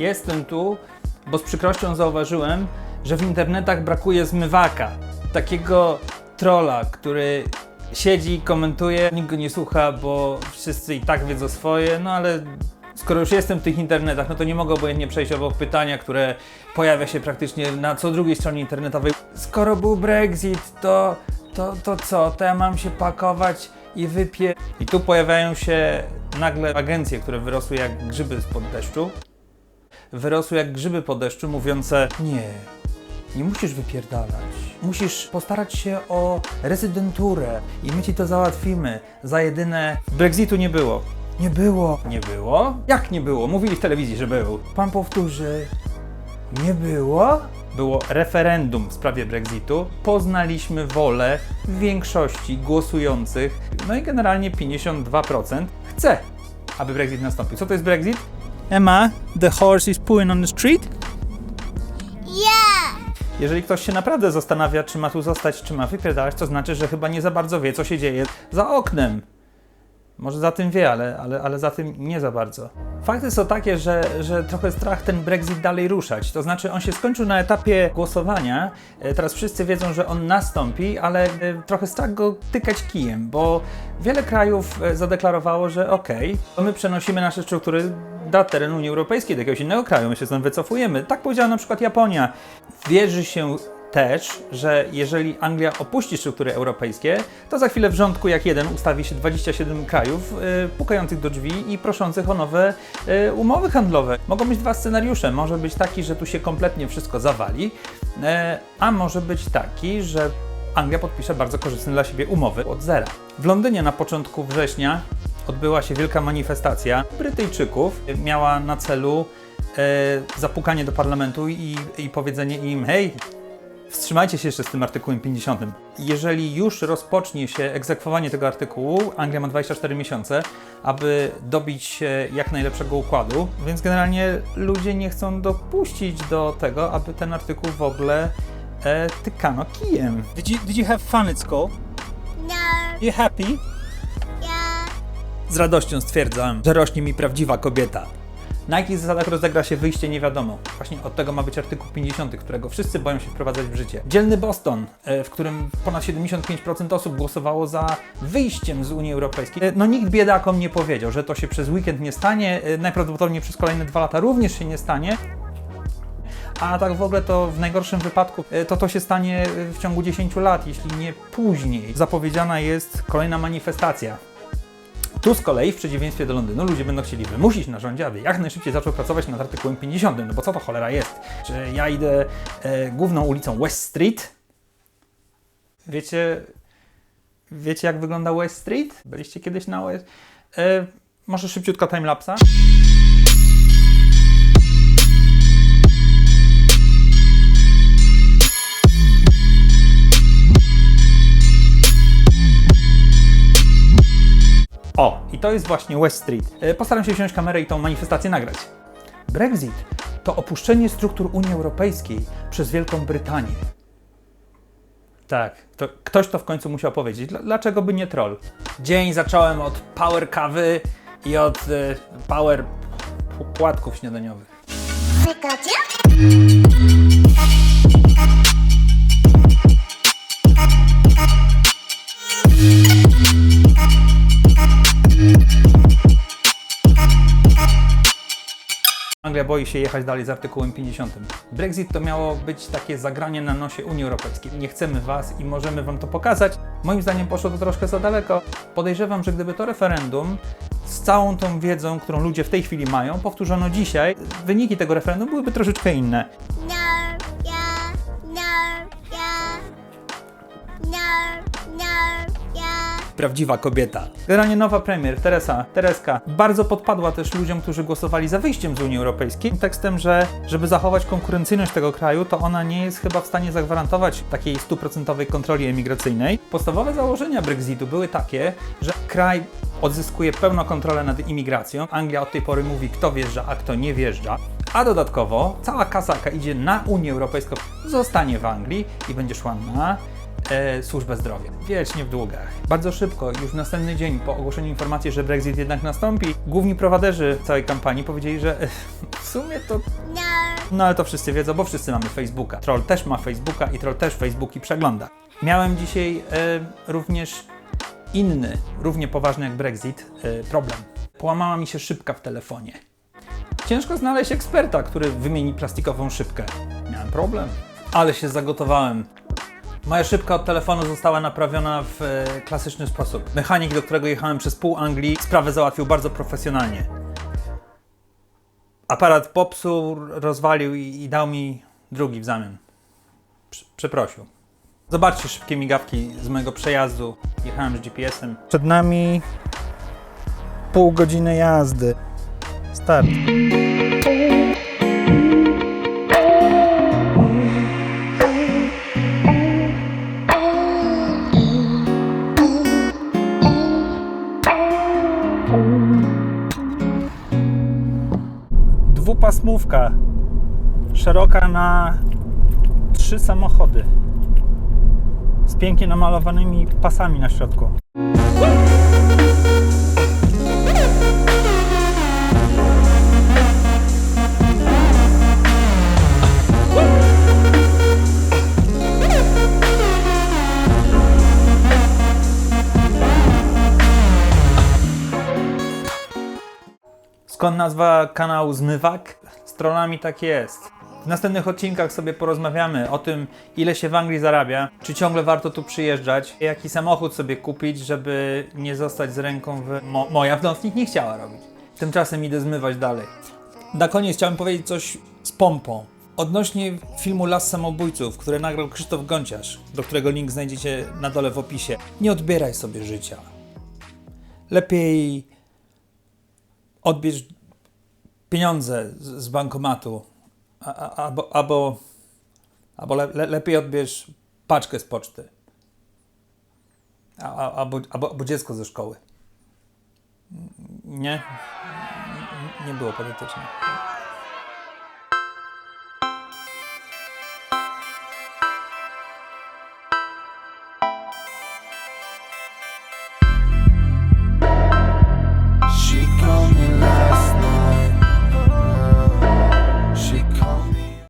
Jestem tu, bo z przykrością zauważyłem, że w internetach brakuje zmywaka. Takiego trolla, który siedzi komentuje, nikt go nie słucha, bo wszyscy i tak wiedzą swoje, no ale skoro już jestem w tych internetach, no to nie mogę obojętnie przejść obok pytania, które pojawia się praktycznie na co drugiej stronie internetowej. Skoro był Brexit, to, to, to co? To ja mam się pakować i wypie... I tu pojawiają się nagle agencje, które wyrosły jak grzyby spod deszczu. Wyrosły jak grzyby po deszczu, mówiące nie, nie musisz wypierdalać. Musisz postarać się o rezydenturę i my ci to załatwimy. Za jedyne Brexitu nie było. Nie było. Nie było? Jak nie było? Mówili w telewizji, że był. Pan powtórzy. Nie było? Było referendum w sprawie Brexitu. Poznaliśmy wolę większości głosujących. No i generalnie 52% chce, aby Brexit nastąpił. Co to jest Brexit? Emma, the horse is pooing on the street? Yeah! Jeżeli ktoś się naprawdę zastanawia, czy ma tu zostać, czy ma wypierdalać, to znaczy, że chyba nie za bardzo wie, co się dzieje za oknem. Może za tym wie, ale, ale, ale za tym nie za bardzo. Fakty są takie, że, że trochę strach ten Brexit dalej ruszać. To znaczy, on się skończył na etapie głosowania. E, Teraz wszyscy wiedzą, że on nastąpi, ale e, trochę strach go tykać kijem, bo wiele krajów e, zadeklarowało, że okej, to my przenosimy nasze struktury do terenu Unii Europejskiej, do jakiegoś innego kraju, my się stąd wycofujemy. Tak powiedziała na przykład Japonia. Wierzy się też, że jeżeli Anglia opuści struktury europejskie, to za chwilę w rządku jak jeden ustawi się 27 krajów y, pukających do drzwi i proszących o nowe y, umowy handlowe. Mogą być dwa scenariusze. Może być taki, że tu się kompletnie wszystko zawali, e, a może być taki, że Anglia podpisze bardzo korzystne dla siebie umowy od zera. W Londynie na początku września odbyła się wielka manifestacja Brytyjczyków. Miała na celu e, zapukanie do parlamentu i, i powiedzenie im: hej, Wstrzymajcie się jeszcze z tym artykułem 50. Jeżeli już rozpocznie się egzekwowanie tego artykułu, Anglia ma 24 miesiące, aby dobić się jak najlepszego układu, więc generalnie ludzie nie chcą dopuścić do tego, aby ten artykuł w ogóle e, tykano kijem. Did you, did you have fun at school? No. You happy? Yeah. Z radością stwierdzam, że rośnie mi prawdziwa kobieta. Na jakich zasadach rozegra się wyjście nie wiadomo. Właśnie od tego ma być artykuł 50, którego wszyscy boją się wprowadzać w życie. Dzielny Boston, e, w którym ponad 75% osób głosowało za wyjściem z Unii Europejskiej. E, No nikt biedakom nie powiedział, że to się przez weekend nie stanie, e, najprawdopodobniej przez kolejne dwa lata również się nie stanie. A tak w ogóle to w najgorszym wypadku to to się stanie w ciągu 10 lat, jeśli nie później. Zapowiedziana jest kolejna manifestacja. Tu z kolei, w przeciwieństwie do Londynu, ludzie będą chcieli wymusić na rządzie, aby jak najszybciej zaczął pracować nad artykułem 50. No bo co to cholera jest? Że ja idę e, główną ulicą West Street? Wiecie, wiecie jak wygląda West Street? Byliście kiedyś na West? E, może szybciutka timelapsa? O, i to jest właśnie West Street. E, Postaram się wziąć kamerę i tą manifestację nagrać. Brexit to opuszczenie struktur Unii Europejskiej przez Wielką Brytanię. Tak, to ktoś to w końcu musiał powiedzieć. Dl- Dlaczego by nie troll? Dzień zacząłem od power kawy i od e, power płatków śniadaniowych. Pikachu? Anglia boi się jechać dalej z artykułem 50. Brexit to miało być takie zagranie na nosie Unii Europejskiej. Nie chcemy was i możemy wam to pokazać. Moim zdaniem poszło to troszkę za daleko. Podejrzewam, że gdyby to referendum z całą tą wiedzą, którą ludzie w tej chwili mają, powtórzono dzisiaj, wyniki tego referendum byłyby troszeczkę inne. Prawdziwa kobieta. Generalnie nowa premier, Teresa, Tereska, bardzo podpadła też ludziom, którzy głosowali za wyjściem z Unii Europejskiej. Tekstem, że żeby zachować konkurencyjność tego kraju, to ona nie jest chyba w stanie zagwarantować takiej stuprocentowej kontroli emigracyjnej. Podstawowe założenia Brexitu były takie, że kraj odzyskuje pełną kontrolę nad imigracją. Anglia od tej pory mówi, kto wjeżdża, a kto nie wjeżdża. A dodatkowo cała kasa, jaka idzie na Unię Europejską, zostanie w Anglii i będzie szła na e, służbę zdrowia. Wiecznie w długach. Bardzo szybko, już w następny dzień po ogłoszeniu informacji, że Brexit jednak nastąpi, główni prowaderzy całej kampanii powiedzieli, że e, sumie to nerd, No ale to wszyscy wiedzą, bo wszyscy mamy Facebooka. Troll też ma Facebooka i Troll też Facebooki przegląda. Miałem dzisiaj e, również inny, równie poważny jak Brexit, e, problem. Połamała mi się szybka w telefonie. Ciężko znaleźć eksperta, który wymieni plastikową szybkę. Miałem problem, ale się zagotowałem. Moja szybka od telefonu została naprawiona w e, klasyczny sposób. Mechanik, do którego jechałem przez pół Anglii, sprawę załatwił bardzo profesjonalnie aparat popsuł, rozwalił i, i dał mi drugi w zamian. Prze- Przeprosił. Zobaczcie szybkie migawki z mojego przejazdu. Jechałem z GPS-em. Przed nami pół godziny jazdy. Start. Szeroka na trzy samochody. Z pięknie namalowanymi pasami na środku. Skąd nazwa kanału Zmywak? Z trollami tak jest. W następnych odcinkach sobie porozmawiamy o tym, ile się w Anglii zarabia, czy ciągle warto tu przyjeżdżać, jaki samochód sobie kupić, żeby nie zostać z ręką w... Mo moja w nocnik nie chciała robić. Tymczasem idę zmywać dalej. Na koniec chciałem powiedzieć coś z pompą. Odnośnie filmu Las Samobójców, który nagrał Krzysztof Gąciarz, do którego link znajdziecie na dole w opisie. Nie odbieraj sobie życia. Lepiej odbierz pieniądze z, bankomatu, albo, albo, albo le, le, lepiej odbierz paczkę z poczty, albo, albo, albo dziecko ze szkoły. Nie? Nie było patetycznie.